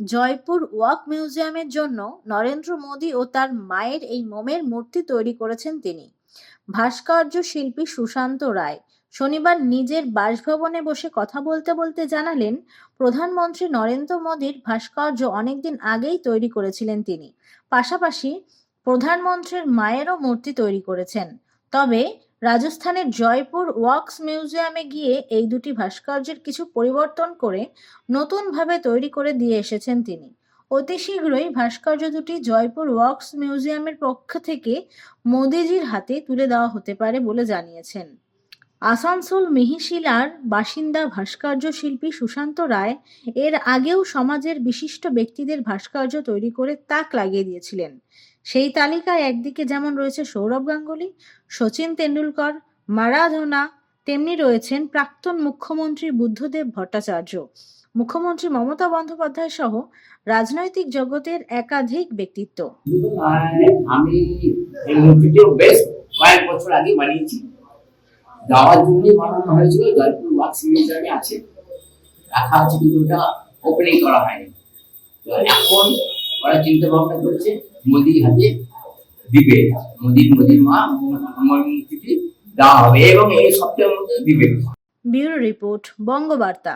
Jaipur walk মিউজিয়ামের জন্য নরেন্দ্র মোদী ও তার মায়ের এই মোমের মূর্তি তৈরি করেছেন তিনি। ভাস্কর্য শিল্পী সুশান্ত রায় শনিবার নিজের বাসভবনে বসে কথা বলতে বলতে জানালেন, প্রধানমন্ত্রী নরেন্দ্র মোদীর ভাস্কর্য অনেকদিন আগেই তৈরি করেছিলেন তিনি। পাশাপাশি প্রধানমন্ত্রীর মায়েরও মূর্তি তৈরি করেছেন। তবে রাজস্থানের জয়পুর ওয়াক্স মিউজিয়ামে গিয়ে এই দুটি ভাস্কর্যের কিছু পরিবর্তন করে নতুনভাবে তৈরি করে দিয়ে এসেছেন তিনি। অতি শীঘ্রই ভাস্কর্য দুটি জয়পুর ওয়াক্স মিউজিয়ামের পক্ষ থেকে মোদিজির হাতে তুলে দেওয়া হতে পারে বলে জানিয়েছেন। আসানসোল মিহিশিলার বাসিন্দা ভাস্কর্য শিল্পী সুশান্ত রায় এর আগেও সমাজের বিশিষ্ট ব্যক্তিদের ভাস্কর্য তৈরি করে তাক লাগিয়ে দিয়েছিলেন। সেই তালিকায় একদিকে যেমন রয়েছে সৌরভ গাঙ্গুলি, সচিন তেন্ডুলকর, মারাধোনা, তেমনি রয়েছেন প্রাক্তন মুখ্যমন্ত্রী বুদ্ধদেব ভট্টাচার্য। মুখ্যমন্ত্রী মমতা বন্দ্যোপাধ্যায় সহ রাজনৈতিক জগতের একাধিক ব্যক্তিত্ব। আমি কয়েক বছর আগে বানিয়েছি। যাওয়ার জন্যই বানানো হয়েছিল, জয়পুর মিউজিয়ামে আছে। রাখা আছে, কিন্তু ওটা ওপেনিং করা হয়নি। এখন ওরা চিন্তা ভাবনা করছে, মোদির হাতে দিবে, মোদির মোদির মা মূর্তিটি দেওয়া হবে এবং এই সপ্তাহের মধ্যে দিবে। Bureau report, Bangabarta.